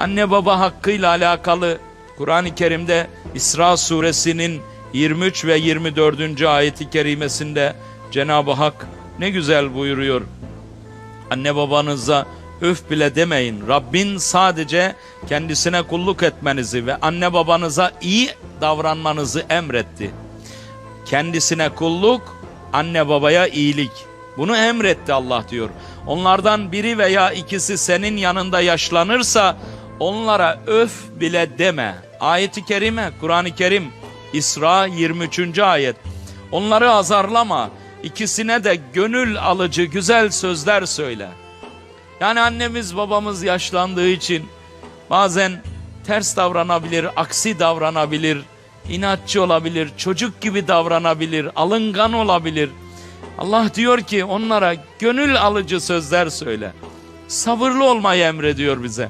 Anne baba hakkıyla alakalı Kur'an-ı Kerim'de İsra suresinin 23 ve 24. ayeti kerimesinde Cenab-ı Hak ne güzel buyuruyor. Anne babanıza öf bile demeyin. Rabbin sadece kendisine kulluk etmenizi ve anne babanıza iyi davranmanızı emretti. Kendisine kulluk, anne babaya iyilik. Bunu emretti Allah diyor. Onlardan biri veya ikisi senin yanında yaşlanırsa onlara öf bile deme. Ayeti kerime, Kur'an-ı Kerim, İsra 23. ayet. Onları azarlama. İkisine de gönül alıcı güzel sözler söyle. Yani annemiz babamız yaşlandığı için bazen ters davranabilir, aksi davranabilir, inatçı olabilir, çocuk gibi davranabilir, alıngan olabilir. Allah diyor ki onlara gönül alıcı sözler söyle. Sabırlı olmayı emrediyor bize.